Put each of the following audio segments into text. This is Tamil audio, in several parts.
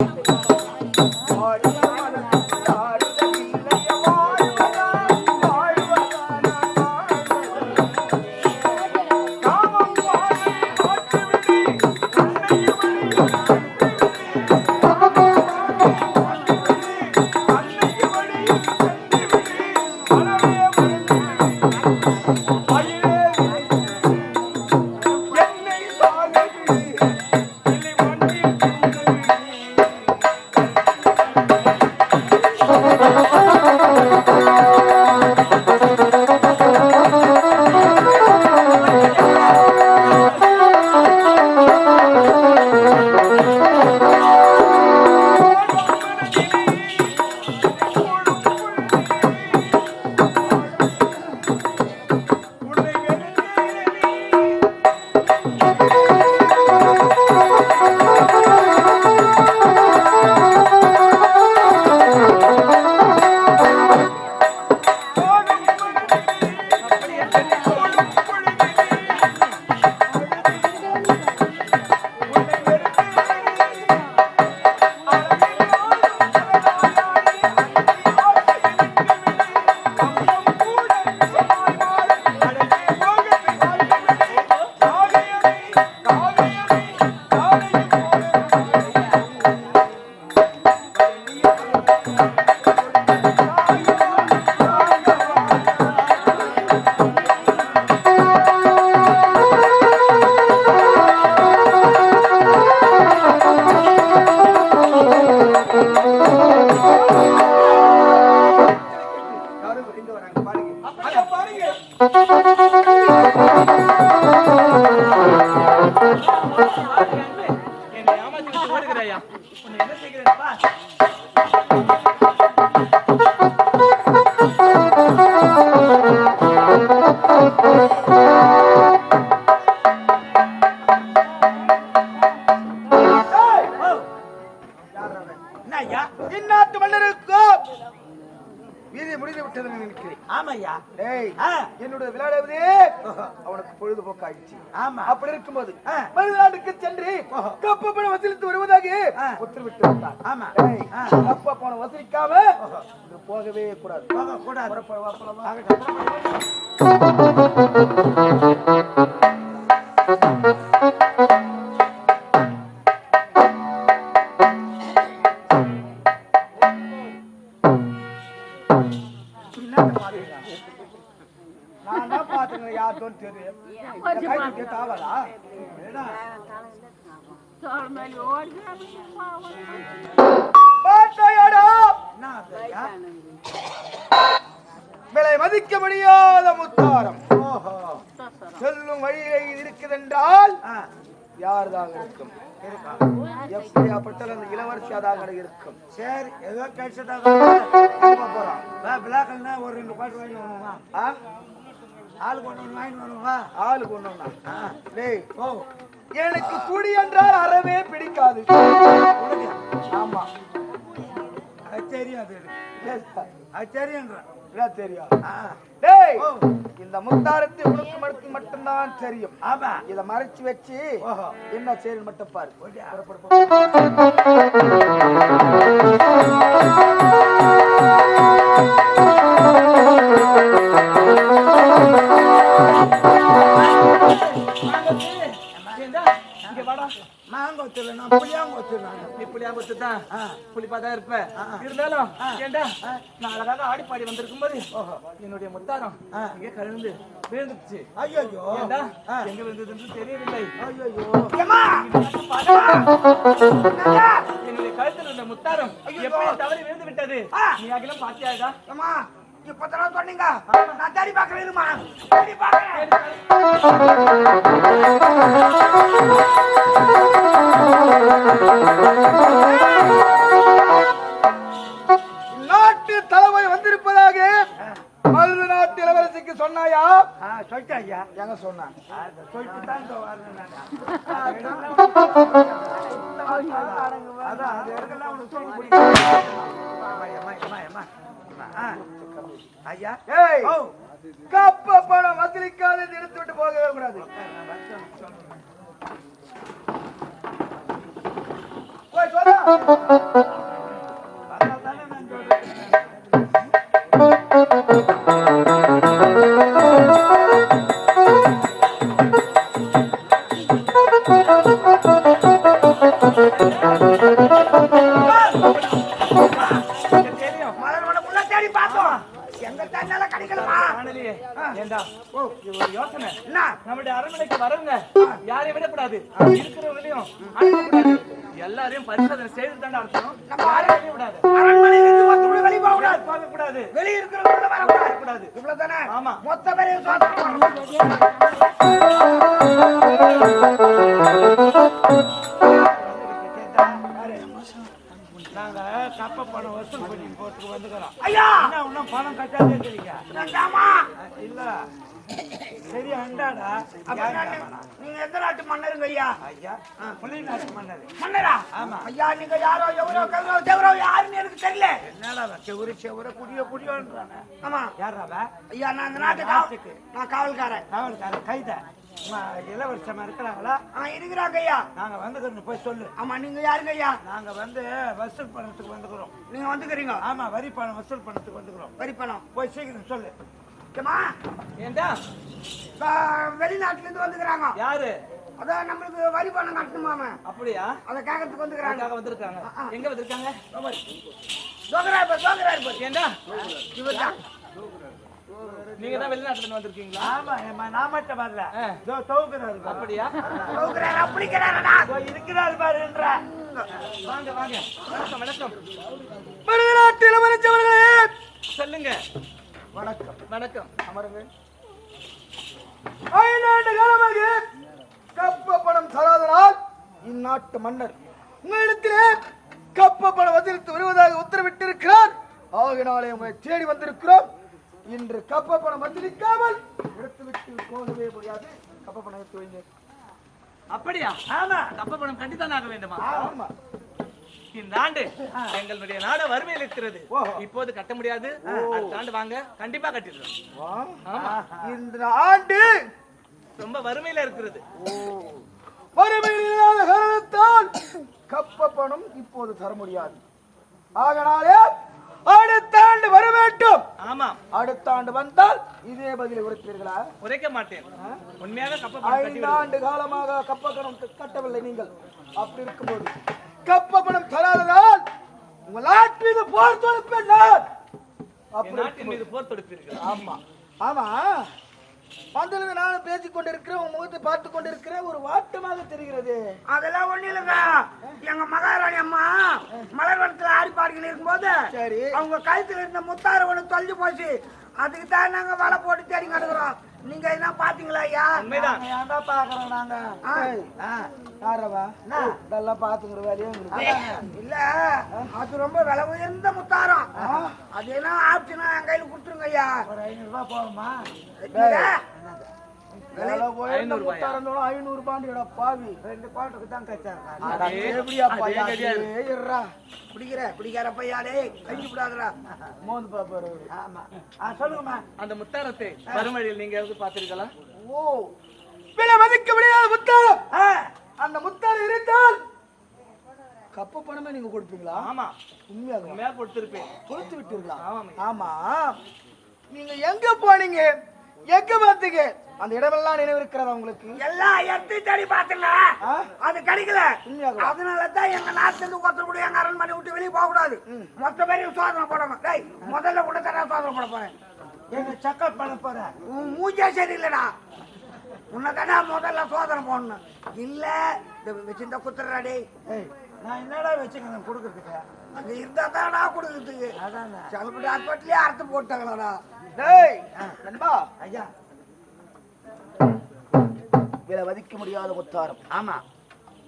என்னை உன்னை என்ன செய்கிறேன் என்னுடைய விளையாடுவது. அவனுக்கு பொழுதுபோக்காயிடுச்சு. ஆமா. அப்படி இருக்கும்போது ஆ. மறுநாட்டுக்கு சென்று கப்ப பணம் வசூலித்து வருவதாக. உத்தரவிட்டு விட்டார் ஆமா. கப்ப பணம் வசூலிக்காம போகவே கூடாது. கூடாது. புறப்பட, வா, நான் தான் பாத்துக்கிறேன் யாருக்கும் தெரியும். தாவலா? விலை மதிக்க முடியாத முத்தாரம். ஓஹோ. செல்லும் வழியிலே இருக்குதென்றால் யார்தாக இருக்கும்? இருக்கா? எப்படியாப்பட்ட அந்த இளவரசியாதாக இருக்கும்? சரி ஏதோ கிடைச்சதாக போறான் பிளாக்கல்னா ஒரு ரெண்டு பாட்டு வாங்கி வருவா ஆ? ஆளுக்கு ஒன்று ஒன்று வாங்கிட்டு வருவா ஆளு கொண்டு ஆ. டேய் ஓ எனக்கு குடி என்றால் அறவே பிடிக்காது. ஆமா. அது தெரியும் அது என்ன தெரியும்? டேய். இந்த முத்தாரத்தை உனக்கு மட்டும் மட்டும்தான் தெரியும். ஆமா. இத மறைச்சு வச்சு என்ன செய்யணும் மட்டும் பாரு. புறப்படு, நான். நீ புளியாங்கொத்து தான். புளிப்பா தான் இருப்ப. இருந்தாலும், ஏண்டா, நான் அழகாக ஆடி பாடி வந்திருக்கும் போது, என்னுடைய முத்தாரம் இங்கே கழுந்து விழுந்துச்சு. ஏண்டா, எங்க விழுந்ததுன்னு தெரியவில்லை. என்னுடைய கழுத்தில் இருந்த முத்தாரம் எப்படி தவறி விழுந்து விட்டது நீ அகிலம் பாத்தியாடா அம்மா, இப்பதான் சொன்னீங்க நான் தேடி பார்க்கறேன் இருமா. தேடி பார்க்கறேன். நாட்டு தலைமை வந்திருப்பதாக மருது நாட்டு இளவரசிக்கு சொன்னாயா சொல்லிட்டேன் ஐயா எங்க சொன்னான் சொல்லிட்டு தான். அதான் அது இடத்துல உனக்கு சொல்லி பிடிக்கும். ஐயா? கப்ப பணம் வசூலிக்காத எடுத்து விட்டு போகவே கூடாது. போய் சொல்லு விடக்கூடாது இருக்கிறவங்களையும் அனுப்பக்கூடாது எல்லாரையும் பரிசோதனை செய்து வெளியே போக கூடாது கூடாது வெளிய இருக்கிறவங்க வரக்கூடாது. கூடாது இவ்வளவுதானே? ஆமா. மொத்த பேரையும் நாங்க கப்ப பணம் வசூல் பண்ணி போறதுக்கு வந்துக்கிறோம். ஐயா! இன்னும் பணம் கட்டாதே இருக்கீங்க வேண்டாமா இல்ல. சரி அண்டாடா. நீங்க எந்த நாட்டு மன்னருங்க ஐயா? ஐயா புள்ளி நாட்டு மன்னர். மன்னரா? ஆமா. ஐயா நீங்க யாரோ எவரோ கவரோ செவரோ யாருன்னு எனக்கு தெரியல. என்னடா செவுரு செவுர குடிய குடியோன்றானே? ஆமா. யாரா அவன் ஐயா நான் இந்த நாட்டு காவல் நான் காவல்காரன். காவல்கார கைத. இளவரசமா இருக்கிறாங்களா? ஆ இருக்கிறாங்க ஐயா. நாங்க வந்துக்கிறோம் போய் சொல்லு. ஆமா நீங்க யாருங்க ஐயா? நாங்க வந்து வசூல் பணத்துக்கு வந்துக்கிறோம். நீங்க வந்துக்கிறீங்க. ஆமா வரி பணம் வசூல் பணத்துக்கு வந்துக்கிறோம். வரி பணம் போய் சீக்கிரம் சொல்லு. ஏம்மா, ஏண்டா? இப்ப வெளிநாட்டுல இருந்து வந்துக்கிறாங்க. யாரு? அதான் நம்மளுக்கு வரி பணம் கட்டணுமாம? அப்படியா? அதை கேட்கறதுக்கு வந்துக்கிறாங்க. வந்திருக்காங்க. எங்க வந்திருக்காங்க? தோக்கரா இப்ப தோக்கரா இப்ப ஏண்டா? இவர் தான் நீங்க தான் வெளிநாட்டுல இருந்து வந்திருக்கீங்களா? ஆமா நான் மட்டும் வரல. தோக்குறாரு அப்படியா? தோக்கரா அப்படிக்கிறாரடா இருக்கிறாரு பாருன்ற வாங்க வாங்க. வணக்கம் வணக்கம். வெளிநாட்டு இளவரசவர்களே சொல்லுங்க. வணக்கம். வணக்கம். அமருங்க ஐந்தாண்டு காலமாக கப்ப பணம் தராதனால் இந்நாட்டு மன்னர் உங்களிடத்திலே கப்ப பணம் வசூலித்து வருவதாக உத்தரவிட்டிருக்கிறார். ஆகினாலே உங்களை தேடி வந்திருக்கிறோம். இன்று கப்ப பணம் வசூலிக்காமல் எடுத்து விட்டு போகவே முடியாது. கப்ப பணம் எடுத்து வைங்க அப்படியா? ஆமா. கப்ப பணம் கண்டித்தான் ஆக வேண்டுமா? ஆமா. இந்த ஆண்டு எங்களுடைய நாடு வறுமையில் இருக்கிறது இப்போது கட்ட முடியாது. அடுத்த ஆண்டு வாங்க. கண்டிப்பா கட்டிடுறோம். இந்த ஆண்டு ரொம்ப வறுமையில இருக்கிறது. வறுமையில்லாத காரணத்தால் கப்ப பணம் இப்போது தர முடியாது. ஆகனாலே அடுத்த ஆண்டு வர வேண்டும். ஆமா. அடுத்த ஆண்டு வந்தால் இதே பதிலை உரைப்பீர்களா? உரைக்க மாட்டேன். உண்மையாக ஐந்து. ஆண்டு காலமாக கப்ப பணம் க- கட்டவில்லை நீங்கள். அப்படி இருக்கும்போது கப்ப பணம் தராததால் உங்கள் நாட்டு மீது போர் தொடுப்பேன் நான். நாட்டின் மீது போர் தொடுப்பீர்கள். ஆமா. ஆமா. வந்தது நானும் பேசிக் கொண்டிருக்கிறேன் உன் முகத்தை பார்த்து கொண்டிருக்கிறேன். ஒரு வாட்டமாக தெரிகிறது. அதெல்லாம் ஒண்ணு இல்லைங்க. எங்க மகாராணி அம்மா மலர்வனத்துல ஆடி பாடிக்கிட்டு இருக்கும்போது சரி. அவங்க கழுத்துல இருந்த முத்தார ஒண்ணு தொலைஞ்சு போச்சு. அதுக்கு தான் நாங்க வலை போட்டு தேடி கிடக்குறோம் நீங்க என்ன பாத்தீங்களா ஐயா? உண்மைதான். ஏன்டா பாக்குறோம் நாங்க? யாரவா? இதெல்லாம் பாத்துக்கிற வேலையே உங்களுக்கு இல்ல அது ரொம்ப விலை உயர்ந்த முத்தாரம். அது என்ன ஆப்ஷனா? என் கையில கொடுத்துருங்க ஐயா. ஒரு ஐநூறு ரூபாய் போகுமா ஐநூறு பாண்டியடா பாவி. ரெண்டு பாட்டுக்கு தான் இருடா. பிடிக்கிற பிடிக்கிற பையாடே கஞ்சி விடாதடா. மோந்து பாப்பாரு. ஆமா. சொல்லுங்கம்மா. அந்த முத்தாரத்தை வறுமழியில் நீங்க எதாவது பாத்திருக்கீங்களா ஓ விலை மதிக்க முடியாத முத்தாரம். அந்த முத்தாரம் இருந்தால் கப்ப பணமே நீங்க கொடுப்பீங்களா? ஆமா. உண்மையாக உண்மையா கொடுத்திருப்பேன். கொடுத்து விட்டீர்களா? ஆமாம் ஆமா. நீங்க எங்க போனீங்க? எங்க பார்த்தீங்க அந்த இடமெல்லாம் நினைவிருக்கிறதா உங்களுக்கு? எல்லா இடத்தையும் தேடி ஆ? அது கிடைக்கல. அதனால தான் எங்க நாட்டுல இருந்து ஒருத்தர் கூட எங்க அரண்மனை விட்டு வெளியே போக கூடாது. மொத்த பேரையும் சோதனை போடணும் டேய் முதல்ல கூட தர சோதனை போட போறேன். எங்க செக்கப் பண்ண போறேன் உன் மூஞ்சே சரியில்லைடா. உன்னை தானே முதல்ல சோதனை போடணும். இல்ல இந்த வச்சிருந்த குத்துறா டேய். நான் என்னடா வச்சுக்கிறேன் கொடுக்கறதுக்கு? அங்க இருந்தா தானடா கொடுக்கறதுக்கு. அதானே. ஹாஸ்பிட்டலே அறுத்து போட்டாங்களாடா. டேய் நண்பா. ஐயா. விலை மதிக்க முடியாத முத்தாரம் ஆமா.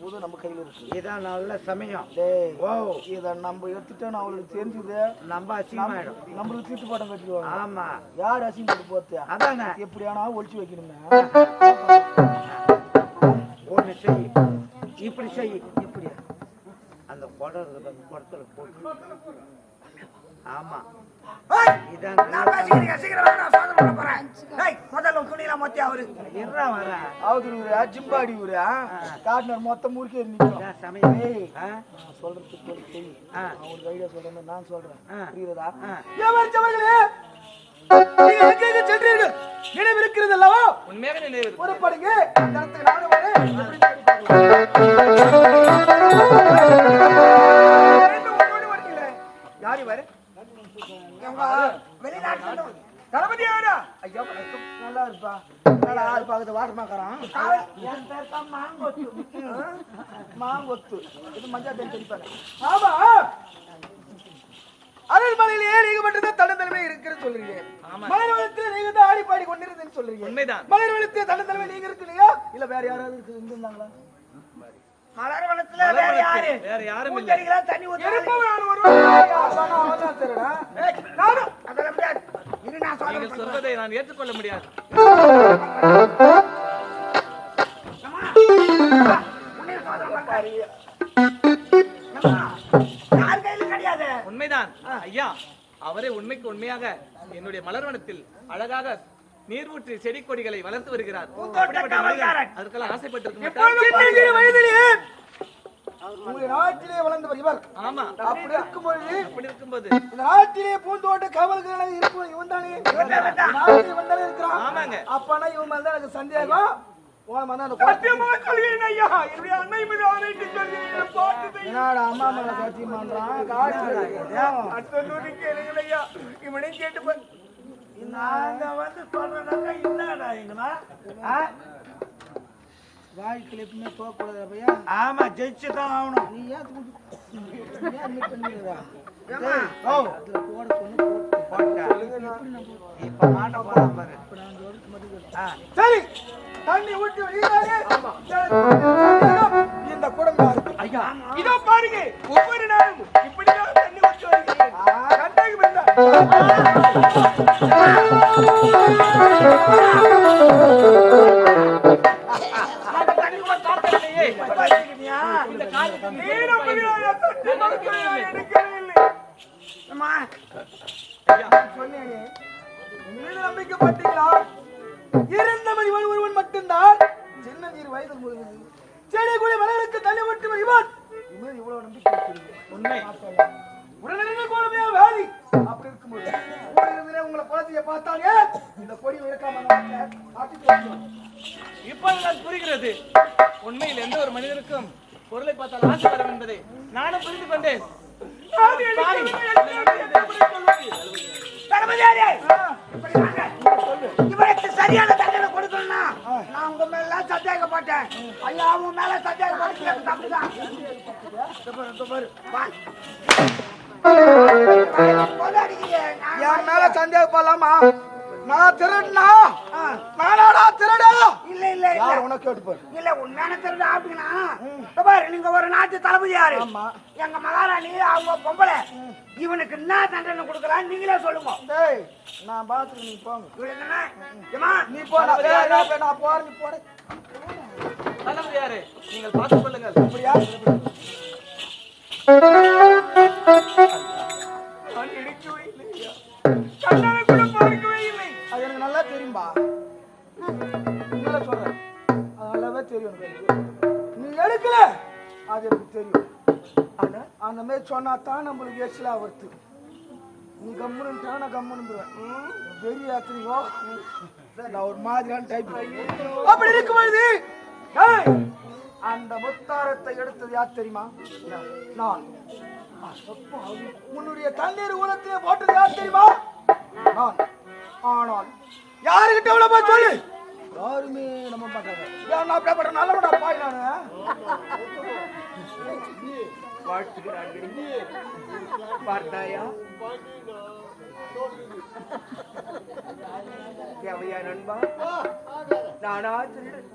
புது நம்ம கையில இருக்கு இதான் நல்ல சமயம். டேய். ஓ. இத நம்ம எடுத்துட்டோம் அவளுக்கு தெரிஞ்சது. நம்ம அசிங்கமாயிடும். நம்மளுக்கு தீட்டு படம் கட்டிடுவாங்க. ஆமா. யார் அசிங்கப்பட்டு போத்து? அதானே. எப்படியானா ஒழிச்சு வைக்கணுமே. ஒண்ணு செய். இப்படி செய். இப்படி. அந்த குடம் இருக்குது அந்த குடத்துல போட்டு. ஆமா. ஏய், இதான் நான் பேசிக்கிறீங்க சீக்கிரம் நான் சோதனை பண்ண போறேன். ஏய், முதல்ல மொத்தி அவரு. இருறா வரா? அவரு ஊரா ஜிம்பாடி ஊரா காட்டினார் மொத்தம் ஊருக்கே நிற்கும். இதான் சமயம் ஆ? நான் ஆ. நான் ஒரு ஐடியா சொல்றேன் நான் சொல்றேன். ஆ. புரியுதா? ஆ. ஏமாற்றவர்களே நீங்கள் எங்கெங்க சென்றீர்கள்? நினைவு இருக்கிறது அல்லவா உண்மையாக நினைவு இருக்கு. புறப்படுங்க. இந்த இடத்துக்கு நானும் வரேன். தளபதி யாரா? ஐயா, வணக்கம். நல்லா இருப்பா. நல்லா ஆள் பார்க்கறது வாட்டமாக்காரான் மாங்கொத்து. இது மஞ்சள் தண்ணி தெளிப்பாங்க ஆமா. அருள்மலையிலேயே நீங்க மட்டும்தான் தன்னந்தலைமை இருக்கிறது சொல்றீங்க. ஆமா. மலர் வளத்தில் நீங்க தான் ஆடி பாடி கொண்டிருந்தேன்னு சொல்றீங்க. உண்மைதான். மலர் வளத்தில் தன்னந்தலைமை நீங்க இருக்கீங்களா இல்ல வேற யாராவது இருக்கு இருந்தாங்களா? மலர் வனத்துல மலர் வேற வளர்த்து யாரு? வேற யாரும் இல்லை. பூச்செடிகளா தண்ணி ஊத்தாது இருப்பவன் ஒருவன் அவன் தான் திருடா நானும் அதெல்லாம் முடியாது. இரு நான் சோதனை நீங்கள் பண்றேன். சொல்வதை நான் ஏற்றுக்கொள்ள முடியாது. அம்மா, உன்னையும் சோதனை பண்றேன். அம்மா, யார் கையிலும் கிடையாது உண்மைதான் ஐயா அவரே உண்மைக்கு உண்மையாக என்னுடைய மலர்வனத்தில் அழகாக நீர் ஊற்றி செடி கொடிகளை வளர்த்து வருகிறார் அதற்கெல்லாம் சின்னஞ்சிறு வயதிலே உங்கள் நாட்டிலே வளர்ந்தவர் இவர். ஆமா. அப்படி இருக்கும் பொழுது அப்படி இருக்கும்போது. இந்த நாட்டிலே பூந்தோட்ட காவல்களை இருக்கும் இவன் தானே நாட்டிலே தானே இருக்கிறான். ஆமாங்க. அப்பனா இவன் மேல தான் எனக்கு சந்தேகம். மேல அம்மா காட்டு நாங்க வந்து சொல்றதாங்க என்னடா எங்கண்ணா வாழ்க்கையில எப்பவுமே போகக்கூடாது பையா ஆமா ஜெயிச்சு தான் ஆகணும். நீ ஏன் சரி. தண்ணி வெளியிடாதே. இந்த குடம் யாருக்கு? ஐயா. இதோ பாருங்க. ஒவ்வொரு நாளும் இப்படிதான் தண்ணி ஊற்றி வருகிறேன். நம்பிக்கைப்பட்டீங்களா? இருந்தவன் இவன் ஒருவன் மட்டும்தான் சின்னஞ்சிறு வயதில் முழுவது செடி கூட மலருக்கு தண்ணி ஊற்றுவன் இவன் இவ்வளவு நம்பிக்கை உண்மை உடனடியாக கோலமையா வேதி அப்படி இருக்கும்போது இருந்தே உங்களை குழந்தைய பார்த்தாங்க இந்த கொடி வந்துடும். இப்போது நான் புரிகிறது. உண்மையில் எந்த ஒரு மனிதனுக்கும் பொருளை பார்த்தால் ஆசை வரும் என்பதை நானும் புரிந்து கொண்டேன். இவனுக்கு சரியான தண்டனை கொடுக்கணும்னா நான் உங்க மேல எல்லாம் சந்தேகப்பட்டேன். ஐயா உன் மேல சந்தேகப்பட்டு எனக்கு தப்புதான் ஆமா. எங்க மகாராணி அவங்க பொம்பளை. இவனுக்கு என்ன தண்டனை கொடுக்கலாம் நீங்களே சொல்லுங்க. டேய் நான் பாத்துக்கு நீ போங்க. இவனுக்கு என்ன? ஏம்மா, நீ போ. நான் போறேன் நீ போட தளபதியாரே நீங்கள் பார்த்துக் கொள்ளுங்கள். அப்படியா நான் எடுக்கவே இல்லை ஐயா. கண்ணால கூட பார்க்கவே இல்லை அது எனக்கு நல்லா தெரியும்பா. உண்மையில சொல்றேன். அது நல்லாவே தெரியும். நீ எடுக்கல. அது எனக்கு தெரியும். ஆனா, அந்த மாதிரி சொன்னா தான் நம்மளுக்கு எரிச்சலாக வருது. நீ கம்முனுட்டா நான் கம்முனுடுவேன் வெறி ஆத்துறீங்கோ நான் ஒரு மாதிரியான டைப் அப்படி இருக்கும் பொழுது அந்த முத்தாரத்தை எடுத்தது யார் தெரியுமா? நான். உன்னுடைய தண்ணீர் உலகத்திலே போட்டது யார் தெரியுமா? நான். ஆனால் யாருகிட்ட எவ்வளவு சொல்லு? யாருமே நம்ம பண்றாங்க ஏன் நான் அப்படியே பண்றேன் நல்லவடா பாய் நானு? பார்த்தாயா தேவையா நண்பா நானா திருடன்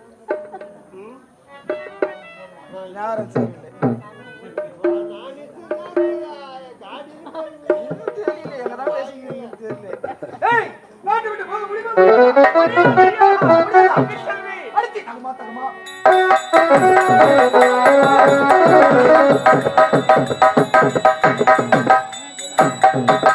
யாரும் சரியில்லை தெரியல அடுத்து தகுமா தகுமா Thank you.